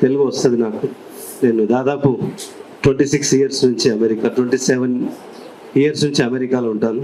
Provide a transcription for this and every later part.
తెలుగు వస్తుంది నాకు. నేను దాదాపు ట్వంటీ సిక్స్ ఇయర్స్ నుంచి అమెరికా ట్వంటీ సెవెన్ ఇయర్స్ నుంచి అమెరికాలో ఉంటాను.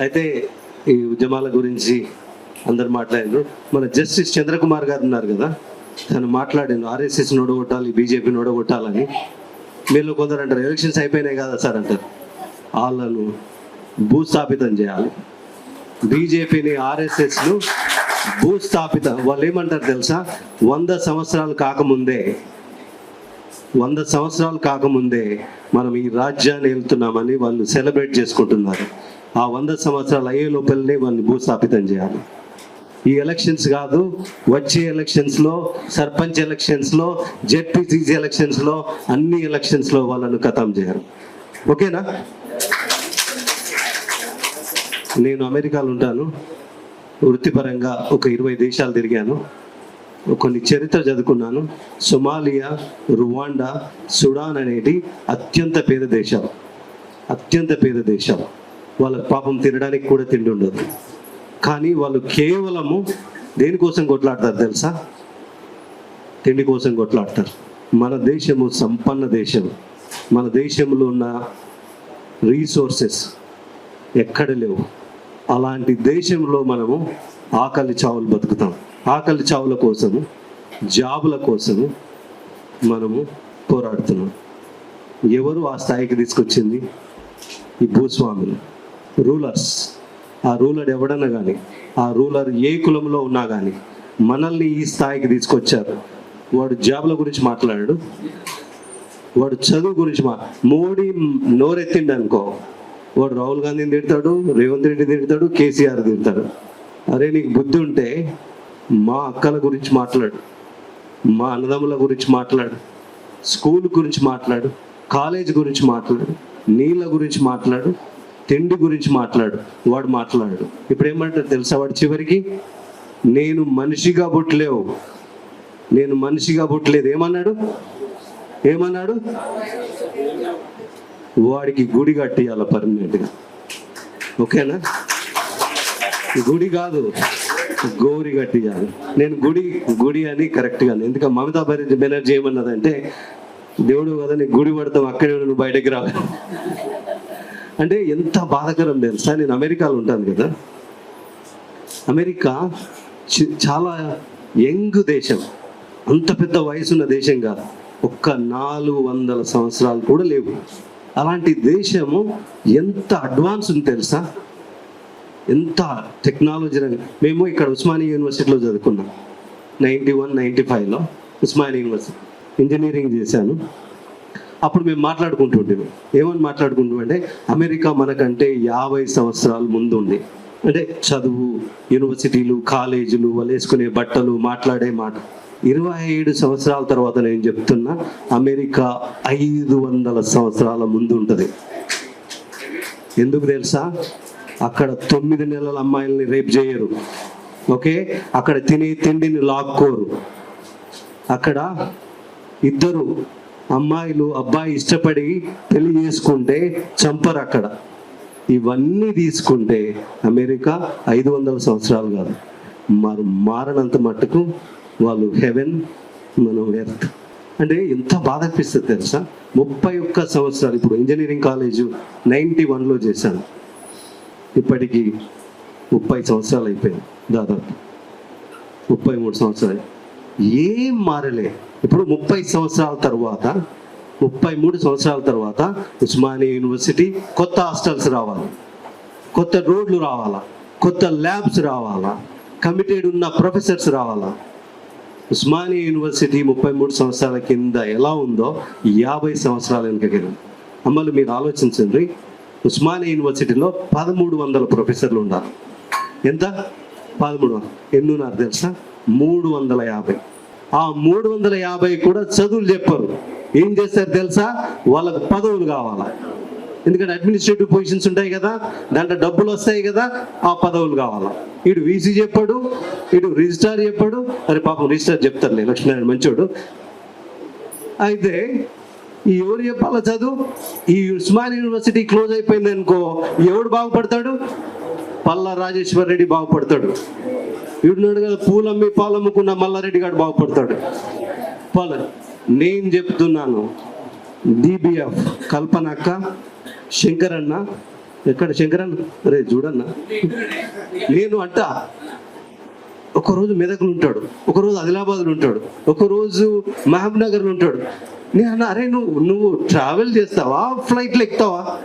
అయితే ఈ ఉద్యమాల గురించి అందరు మాట్లాడారు మన జస్టిస్ చంద్రకుమార్ గారు ఉన్నారు కదా తను మాట్లాడాను ఆర్ఎస్ఎస్ నోడగొట్టాలి బీజేపీ నోడగొట్టాలని. మీరు కొందరు అంటారు ఎలక్షన్స్ అయిపోయినాయి కదా సార్ అంటారు. వాళ్ళను భూస్థాపితం చేయాలి. బీజేపీని ఆర్ఎస్ఎస్ను భూస్థాపిత వాళ్ళు ఏమంటారు తెలుసా? వంద సంవత్సరాలు కాకముందే వంద సంవత్సరాలు కాకముందే మనం ఈ రాజ్యాన్ని వెళ్తున్నామని వాళ్ళు సెలబ్రేట్ చేసుకుంటున్నారు. ఆ వంద సంవత్సరాలు అయ్యే లోపలనే వాళ్ళని భూస్థాపితం చేయాలి. ఈ ఎలక్షన్స్ కాదు వచ్చే ఎలక్షన్స్లో సర్పంచ్ ఎలక్షన్స్లో జెడ్పీసీసీ ఎలక్షన్స్లో అన్ని ఎలక్షన్స్లో వాళ్ళను ఖతం చేయాలి. ఓకేనా? నేను అమెరికాలో ఉంటాను. వృత్తిపరంగా ఒక ఇరవై దేశాలు తిరిగాను. కొన్ని చరిత్ర చదువుకున్నాను. సొమాలియా రువాండా సుడాన్ అనేది అత్యంత పేద దేశాలు. అత్యంత పేద దేశాలు. వాళ్ళ పాపం తినడానికి కూడా తిండి ఉండదు. కానీ వాళ్ళు కేవలము దేనికోసం కొట్లాడతారు తెలుసా? తిండి కోసం కొట్లాడతారు. మన దేశము సంపన్న దేశం మన దేశంలో ఉన్న రీసోర్సెస్ ఎక్కడ లేవు. అలాంటి దేశంలో మనము ఆకలి చావులు బతుకుతాం. ఆకలి చావుల కోసము జాబుల కోసము మనము పోరాడుతున్నాం. ఎవరు ఆ స్థాయికి తీసుకొచ్చింది? ఈ భూస్వాములు రూలర్స్. ఆ రూలర్ ఎవడన్నా కానీ ఆ రూలర్ ఏ కులంలో ఉన్నా కానీ మనల్ని ఈ స్థాయికి తీసుకొచ్చారు. వాడు జాబుల గురించి మాట్లాడాడు. వాడు చదువు గురించి మా మోడీ నోరెత్తిండనుకో వాడు రాహుల్ గాంధీని తిడతాడు రేవంత్ రెడ్డి తిడతాడు కేసీఆర్ తిడతాడు. అరే నీకు బుద్ధి ఉంటే మా అక్కల గురించి మాట్లాడు మా అన్నదమ్ముల గురించి మాట్లాడు స్కూల్ గురించి మాట్లాడు కాలేజ్ గురించి మాట్లాడు నీళ్ళ గురించి మాట్లాడు తిండి గురించి మాట్లాడు వాడు మాట్లాడు. ఇప్పుడు ఏమంటాడు తెలుసా వాడు చివరికి? నేను మనిషిగా పుట్టలేవు. నేను మనిషిగా పుట్టలేదు. ఏమన్నాడు? ఏమన్నాడు? వాడికి గుడి కట్టియాల పర్మనెంట్గా. ఓకేనా? గుడి కాదు గోరి కట్టియాలి. నేను గుడి గుడి అని కరెక్ట్గా ఎందుకంటే మమతా బెనర్జీ బెనర్జీ ఏమన్నదంటే దేవుడు కదా నీకు గుడి పడతావు అక్కడే నువ్వు బయటకు రావాలి అంటే ఎంత బాధకరం తెలుసా? నేను అమెరికాలో ఉంటాను కదా. అమెరికా చి- చాలా యంగ్ దేశం. అంత పెద్ద వయసున్న దేశం కాదు. ఒక్క నాలుగు వందల సంవత్సరాలు కూడా లేవు. అలాంటి దేశము ఎంత అడ్వాన్స్ ఉంది తెలుసా? ఎంత టెక్నాలజీ మేము ఇక్కడ ఉస్మానియా యూనివర్సిటీలో చదువుకున్నాం. నైంటీ వన్ నైంటీ ఫైవ్లో ఉస్మానియా యూనివర్సిటీ. ఇంజనీరింగ్ చేశాను. అప్పుడు మేము మాట్లాడుకుంటుంటాము ఏమని మాట్లాడుకుంటాం అంటే అమెరికా మనకంటే యాభై సంవత్సరాలు ముందు అంటే చదువు యూనివర్సిటీలు కాలేజీలు వాళ్ళు వేసుకునే బట్టలు మాట్లాడే మాట. ఇరవై ఏడు సంవత్సరాల తర్వాత నేను చెప్తున్నా అమెరికా ఐదు వందల సంవత్సరాల ముందు ఉంటుంది. ఎందుకు తెలుసా? అక్కడ తొమ్మిది నెలల అమ్మాయిల్ని రేప్ చేయరు. ఓకే? అక్కడ తినే తిండిని లాక్కోరు. అక్కడ ఇద్దరు అమ్మాయిలు అబ్బాయి ఇష్టపడి పెళ్ళి చేసుకుంటే చంపరు అక్కడ. ఇవన్నీ తీసుకుంటే అమెరికా ఐదు వందల సంవత్సరాలు కాదు. మరి మారనంత మట్టుకు వాళ్ళు హెవెన్ మనం ఎర్త్. అంటే ఎంత బాధ అనిపిస్తుంది తెలుసా? ముప్పై ఒక్క సంవత్సరాలు ఇప్పుడు ఇంజనీరింగ్ కాలేజు నైంటీ వన్లో చేశాను. ఇప్పటికి ముప్పై సంవత్సరాలు అయిపోయింది దాదాపు. ముప్పై మూడు సంవత్సరాలు. ఏం మారలే. ఇప్పుడు ముప్పై సంవత్సరాల తర్వాత ముప్పై మూడు సంవత్సరాల తర్వాత ఉస్మానియా యూనివర్సిటీ కొత్త హాస్టల్స్ రావాలి. కొత్త రోడ్లు రావాలా? కొత్త ల్యాబ్స్ రావాలా? కమిటెడ్ ఉన్న ప్రొఫెసర్స్ రావాలా? ఉస్మానియా యూనివర్సిటీ ముప్పై మూడు సంవత్సరాల కింద ఎలా ఉందో యాభై సంవత్సరాల వెనుకకి అమ్మలు మీరు ఆలోచించండి. ఉస్మానియా యూనివర్సిటీలో పదమూడు వందల ప్రొఫెసర్లు ఉన్నారు ఎంత? పదమూడు వందలు. ఎన్నున్నారు తెలుసా? మూడు వందల యాభై. ఆ మూడు వందల యాభై కూడా చదువులు చెప్పరు. ఏం చేస్తారు తెలుసా? వాళ్ళకు పదవులు కావాలా? ఎందుకంటే అడ్మినిస్ట్రేటివ్ పొజిషన్స్ ఉంటాయి కదా దాంట్లో డబ్బులు వస్తాయి కదా ఆ పదవులు కావాలా? ఇటు వీసీ చెప్పాడు ఇటు రిజిస్ట్రార్ చెప్పాడు అరే పాపం రిజిస్ట్రార్ చెప్తారులే లక్ష్మీనారాయణ మంచోడు. అయితే ఈ ఎవరు చెప్పాలా చదువు? ఈ ఉస్మాన్ యూనివర్సిటీ క్లోజ్ అయిపోయింది అనుకో ఎవడు బాగుపడతాడు? పల్లా రాజేశ్వర్ రెడ్డి బాగుపడతాడు. వీడున్నాడు కదా పూలమ్మి పాలమ్ముకున్న మల్లారెడ్డి గారు బాగుపడతాడు. పాల నేను చెప్తున్నాను డిబిఎఫ్ కల్పనక్క శంకరన్న ఎక్కడ శంకరన్న? రే చూడన్న. నేను అంట ఒకరోజు మెదకులు ఉంటాడు ఒకరోజు ఆదిలాబాద్లో ఉంటాడు ఒకరోజు మహబూబ్ నగర్లో ఉంటాడు. నేను అన్న అరే నువ్వు నువ్వు ట్రావెల్ చేస్తావా? ఫ్లైట్లు ఎక్కుతావా?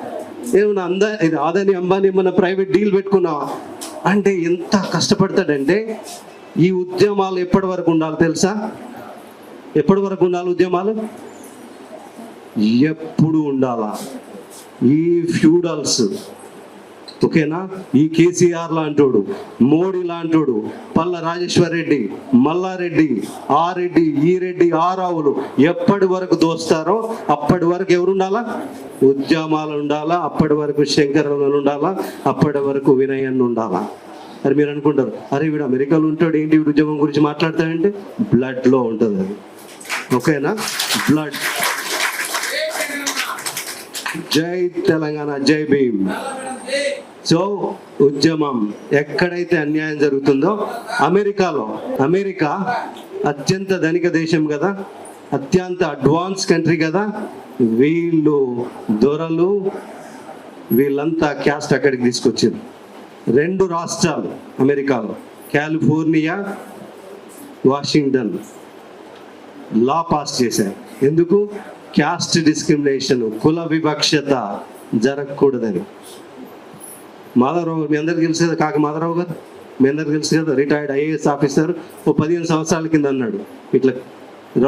ఏమన్నా అందా ఇది ఆదాని అంబానీ ఏమన్నా ప్రైవేట్ డీల్ పెట్టుకున్నావా? అంటే ఎంత కష్టపడతాడంటే ఈ ఉద్యమాలు ఎప్పటి వరకు ఉండాలి తెలుసా? ఎప్పటి వరకు ఉండాలి ఉద్యమాలు? ఎప్పుడు ఉండాలా? ఈ ఫ్యూడల్స్ ఓకేనా? ఈ కేసీఆర్ లాంటోడు మోడీ లాంటోడు పల్ల రాజేశ్వర్ రెడ్డి మల్లారెడ్డి ఆ రెడ్డి ఈ రెడ్డి ఆ రావులు ఎప్పటి వరకు దోస్తారో అప్పటి వరకు ఎవరు ఉండాలా ఉద్యమాలు ఉండాలా? అప్పటి వరకు శంకరలు ఉండాలా? అప్పటి వరకు వినయన్ ఉండాలా? మరి మీరు అనుకుంటారు అరే వీడు అమెరికాలో ఉంటాడు ఏంటి వీడు ఉద్యమం గురించి మాట్లాడతాడంటే? బ్లడ్లో ఉంటుంది అది. ఓకేనా? బ్లడ్. జై తెలంగాణ జై భీమ్. సో ఉద్యమం ఎక్కడైతే అన్యాయం జరుగుతుందో అమెరికాలో. అమెరికా అత్యంత ధనిక దేశం కదా అత్యంత అడ్వాన్స్ కంట్రీ కదా. వీళ్ళు దొరలు వీళ్ళంతా క్యాస్ట్ అక్కడికి తీసుకొచ్చారు. రెండు రాష్ట్రాలు అమెరికాలో. California Washington. లా పాస్ చేశారు. ఎందుకు? క్యాస్ట్ డిస్క్రిమినేషన్ కుల వివక్షత జరగకూడదని. మాధవరావు మీ అందరికి తెలుసు కదా కాక మాధవరావు గారు? మీ అందరికి తెలుసు కదా రిటైర్డ్ ఐఏఎస్ ఆఫీసర్ ఓ పదిహేను సంవత్సరాల కింద అన్నాడు. ఇట్లా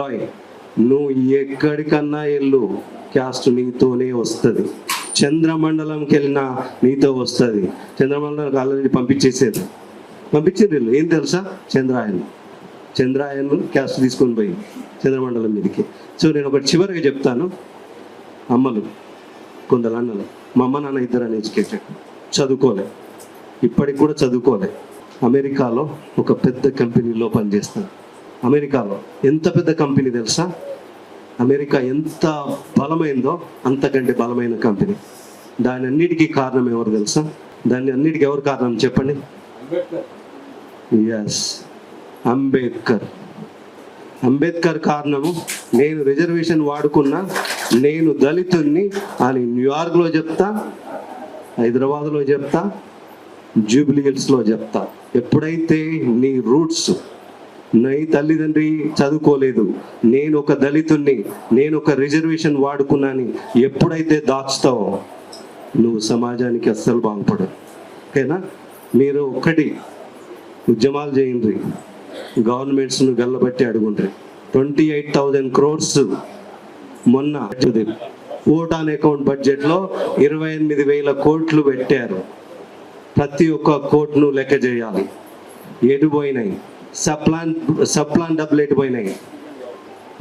రాయ్ నువ్వు ఎక్కడికన్నా వెళ్ళు క్యాస్ట్ నీతోనే వస్తుంది. చంద్రమండలంకి వెళ్ళినా నీతో వస్తుంది. చంద్రమండలం ఆల్రెడీ పంపించేసేది పంపించారు వీళ్ళు. ఏం తెలుసా? చంద్రాయన్. చంద్రాయన్ క్యాస్ట్ తీసుకొని పోయి చంద్రమండలం మీదకి. సో నేను ఒకటి చివరిగా చెప్తాను. అమ్మలు కొందరు అన్నలు మా అమ్మ నాన్న ఇద్దరు ఎడ్యుకేటెడ్ చదువుకోలే. ఇప్పటికి కూడా చదువుకోలే. అమెరికాలో ఒక పెద్ద కంపెనీలో పనిచేస్తాను అమెరికాలో ఎంత పెద్ద కంపెనీ తెలుసా? అమెరికా ఎంత బలమైందో అంతకంటే బలమైన కంపెనీ. దాని అన్నిటికీ కారణం ఎవరు తెలుసా? దాన్ని అన్నిటికీ ఎవరు కారణం చెప్పండి? ఎస్ అంబేద్కర్. అంబేద్కర్ కారణము నేను రిజర్వేషన్ వాడుకున్నా నేను దళితుణ్ణి అని న్యూయార్క్లో చెప్తా హైదరాబాద్లో చెప్తా జూబ్లీ హిల్స్లో చెప్తా. ఎప్పుడైతే నీ రూట్స్ నీ తల్లిదండ్రి చదువుకోలేదు నేను ఒక దళితుణ్ణి నేను ఒక రిజర్వేషన్ వాడుకున్నాని ఎప్పుడైతే దాచుతావో నువ్వు సమాజానికి అస్సలు బాగుపడవు. ఓకేనా? మీరు ఒక్కటి ఉద్యమాలు చేయండి. గవర్నమెంట్స్ను గల్లబట్టి అడుగుండ్రి. ట్వంటీ ఎయిట్ థౌజండ్ క్రోర్స్ మొన్న ఓట్ ఆన్ అకౌంట్ బడ్జెట్లో ఇరవై ఎనిమిది వేల కోట్లు పెట్టారు. ప్రతి ఒక్క కోట్ను లెక్క చేయాలి. ఎడిపోయినాయి సప్లాన్ సప్లాన్ డబ్బులు ఎడిపోయినాయి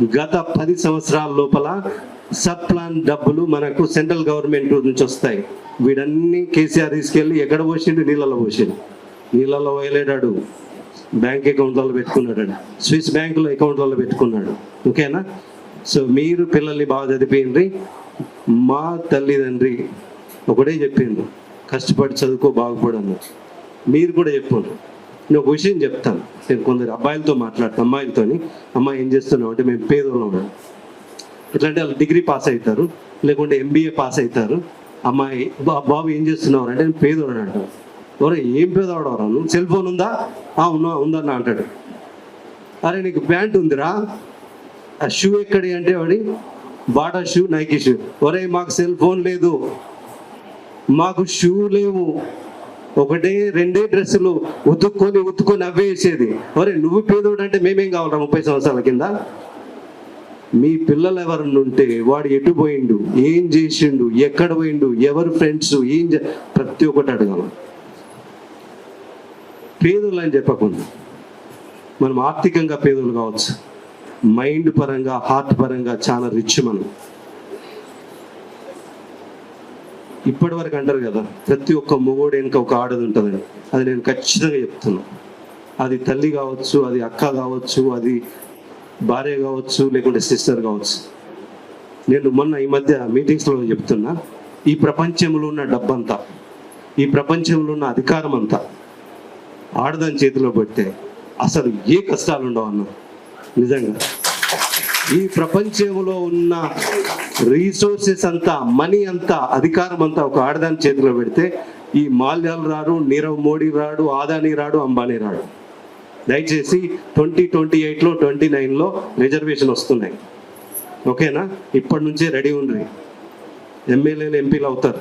గత పది సంవత్సరాల లోపల సప్లాన్ డబ్బులు మనకు సెంట్రల్ గవర్నమెంట్ నుంచి వస్తాయి. వీడన్నీ కేసీఆర్ తీసుకెళ్ళి ఎక్కడ పోసిండు? నీళ్ళలో పోసిండు. నీళ్ళలో పోయలేడాడు. బ్యాంక్ అకౌంట్లలో పెట్టుకున్నాడు స్విస్ బ్యాంకులో అకౌంట్లలో పెట్టుకున్నాడు. ఓకేనా? సో మీరు పిల్లల్ని బాగా చదివిండ్రి మా తల్లిదండ్రి ఒకటే చెప్పిండ్రు కష్టపడి చదువుకో బాగుపడను. మీరు కూడా చెప్పండి నేను ఒక విషయం చెప్తాను. నేను కొందరు అబ్బాయిలతో మాట్లాడతాను అమ్మాయిలతోని. అమ్మాయి ఏం చేస్తున్నావు అంటే మేము పేదోళ్ళం ఎట్లా అంటే వాళ్ళు డిగ్రీ పాస్ అవుతారు లేకుంటే ఎంబీఏ పాస్ అవుతారు అమ్మాయి "బా- బాబు ఏం చేస్తున్నావు? అంటే నేను పేదోడు అంటాడు ఎవరు ఏం పేదవాడవరా నువ్వు సెల్ ఫోన్ ఉందా? "ఆ, ఉన్నా ఉందన్న అంటాడు. అరే నీకు ప్యాంట్ ఉందిరా? ఆ షూ ఎక్కడి అంటే వాడి? బాటా షూ నైకి షూ ఒరే మాకు సెల్ ఫోన్ లేదు. మాకు షూ లేవు. ఒకటే రెండే డ్రెస్సులు ఉతుక్కొని ఉతుక్కొని అవే వేసేది. ఒరే నువ్వు పేదోడు అంటే మేమేం కావాలరా ముప్పై సంవత్సరాల కింద? మీ పిల్లలు ఎవరన్నా ఉంటే వాడు ఎటు పోయిండు? ఏం చేసిండు? ఎక్కడ పోయిండు? ఎవరు ఫ్రెండ్స్ ఏం చే- ప్రతి ఒక్కటి అడగాలి. పేదలు అని చెప్పకుండా. మనం ఆర్థికంగా పేదలు కావచ్చు. మైండ్ పరంగా హార్ట్ పరంగా చాలా రిచ్ మనం. ఇప్పటి వరకు అంటారు కదా ప్రతి ఒక్క మొగోడు వెనుక ఒక ఆడది ఉంటుందని అది నేను ఖచ్చితంగా చెప్తున్నా. అది తల్లి కావచ్చు అది అక్క కావచ్చు అది భార్య కావచ్చు లేకుంటే సిస్టర్ కావచ్చు. నేను మొన్న ఈ మధ్య మీటింగ్స్లో చెప్తున్నా ఈ ప్రపంచంలో ఉన్న డబ్బంతా ఈ ప్రపంచంలో ఉన్న అధికారం అంతా ఆడదాని చేతిలో పెడితే అసలు ఏ కష్టాలు ఉండవు అన్న. నిజంగా. ఈ ప్రపంచంలో ఉన్న రీసోర్సెస్ అంతా మనీ అంతా అధికారం అంతా ఒక ఆడదాని చేతిలో పెడితే ఈ మాల్యాలు రాడు నీరవ్ మోడీ రాడు ఆదాని రాడు అంబానీ రాడు. దయచేసి ట్వంటీ ట్వంటీ ఎయిట్లో ట్వంటీ నైన్లో రిజర్వేషన్ వస్తున్నాయి. ఓకేనా? ఇప్పటి నుంచే రెడీ ఉండ్రి. ఎమ్మెల్యేలు ఎంపీలు అవుతారు.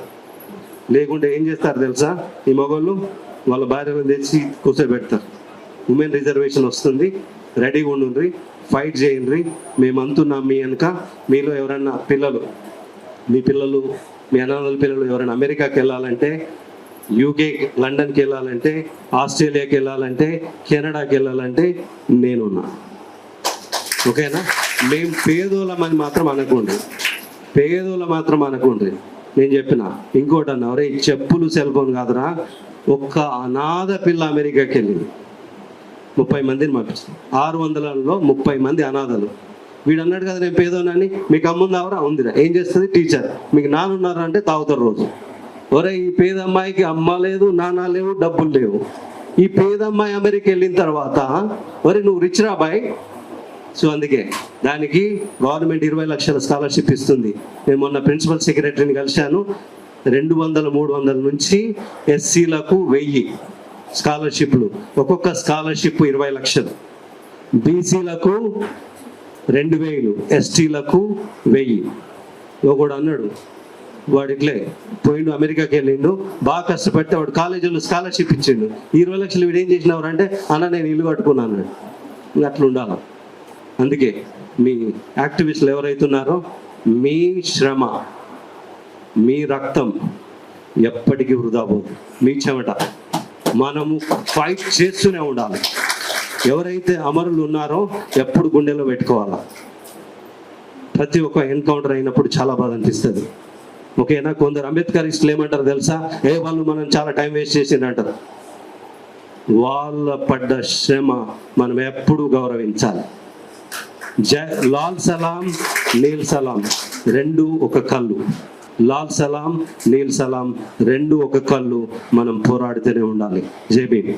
లేకుంటే ఏం చేస్తారు తెలుసా? ఈ మగవాళ్ళు వాళ్ళ భార్యలను తెచ్చి కూర్చోబెడతారు. ఉమెన్ రిజర్వేషన్ వస్తుంది. రెడీగా ఉండుండ్రి. ఫైట్ చేయండి మేమంతున్నాం మీ వెనుక. మీలో ఎవరన్నా పిల్లలు మీ పిల్లలు మీ అనాథల పిల్లలు ఎవరైనా అమెరికాకి వెళ్ళాలంటే యూకే లండన్కి వెళ్ళాలంటే ఆస్ట్రేలియాకి వెళ్ళాలంటే కెనడాకి వెళ్ళాలంటే నేనున్నా ఓకేనా? మేము పేదోళ్ళమని మాత్రం అనకండి. పేదోళ్ళ మాత్రం అనకండి. నేను చెప్పిన. ఇంకోటి అన్న ఒరే చెప్పులు సెల్ ఫోన్ కాదురా. ఒక్క అనాథ పిల్ల అమెరికాకి వెళ్ళింది ముప్పై మందిని పంపించాను ఆరు వందలలో ముప్పై మంది అనాథలు. వీడు అన్నాడు కదా నేను పేదోనని మీకు అమ్ముందావరా ఉందిరా ఏం చేస్తుంది? టీచర్. మీకు నాన్న ఉన్నారా అంటే తాగుతారు రోజు. ఒరే ఈ పేద అమ్మాయికి అమ్మ లేదు నాన్న లేవు డబ్బులు లేవు. ఈ పేద అమ్మాయి అమెరికా వెళ్ళిన తర్వాత ఒరే నువ్వు రిచ్ రా బాయ్. సో అందుకే దానికి గవర్నమెంట్ ఇరవై లక్షల స్కాలర్షిప్ ఇస్తుంది. నేను మొన్న ప్రిన్సిపల్ సెక్రటరీని కలిశాను. రెండు వందల మూడు వందల నుంచి ఎస్సీలకు వెయ్యి స్కాలర్షిప్లు. ఒక్కొక్క స్కాలర్షిప్ ఇరవై లక్షలు. బీసీలకు రెండు వేలు ఎస్టీలకు వెయ్యి. ఒకడు అన్నాడు. వాడు ఇట్లే పోయిండు అమెరికాకి వెళ్ళిండు. బాగా కష్టపడితే వాడు కాలేజీలో స్కాలర్షిప్ ఇచ్చిండు. ఇరవై లక్షలు వీడు ఏం చేసినవారు అంటే అన్న నేను ఇల్లు కట్టుకున్నాను అట్లా ఉండాలి? అందుకే మీ యాక్టివిస్టులు ఎవరైతున్నారో మీ శ్రమ. మీ రక్తం ఎప్పటికీ వృధా పోదు. మీ చెమట. మనము ఫైట్ చేస్తూనే ఉండాలి. ఎవరైతే అమరులు ఉన్నారో ఎప్పుడు గుండెలో పెట్టుకోవాలా? ప్రతి ఒక్క ఎన్కౌంటర్ అయినప్పుడు చాలా బాధ అనిపిస్తుంది. ఓకేనా? కొందరు అంబేద్కర్ అంబేద్కరిస్టులు ఏమంటారు తెలుసా? ఏ వాళ్ళు మనం చాలా టైం వేస్ట్ చేసిండ్రు అంటారు వాళ్ళ పడ్డ శ్రమ మనం ఎప్పుడూ గౌరవించాలి. జ లాల్ సలాం నీల్ సలాం. రెండు ఒక కళ్ళు. లాల్ సలాం నీల్ సలాం రెండు ఒక కళ్ళు మనం పోరాడుతూనే ఉండాలి. జేబీ